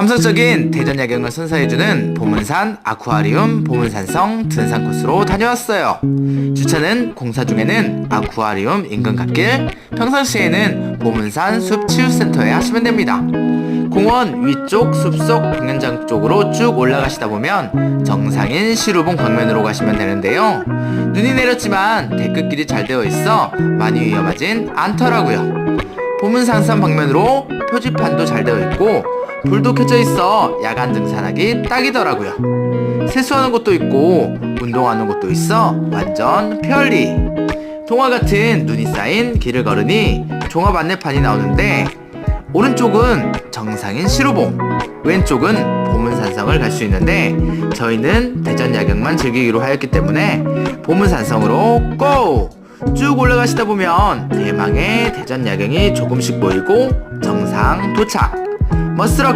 감성적인 대전 야경을 선사해주는 보문산 아쿠아리움 보문산성 등산 코스로 다녀왔어요. 주차는 공사 중에는 아쿠아리움 인근 갓길, 평상시에는 보문산 숲 치유센터에 하시면 됩니다. 공원 위쪽 숲속 공연장 쪽으로 쭉 올라가시다 보면 정상인 시루봉 광면으로 가시면 되는데요. 눈이 내렸지만 데크길이 잘 되어 있어 많이 위험하진 않더라고요. 보문산산 방면으로 표지판도 잘 되어 있고 불도 켜져 있어 야간 등산하기 딱이더라고요. 세수하는 곳도 있고 운동하는 곳도 있어 완전 편리. 동화 같은 눈이 쌓인 길을 걸으니 종합 안내판이 나오는데 오른쪽은 정상인 시루봉, 왼쪽은 보문산성을 갈 수 있는데 저희는 대전 야경만 즐기기로 하였기 때문에 보문산성으로 고! 쭉 올라가시다 보면 대망의 대전 야경이 조금씩 보이고 정상 도착. Mızrak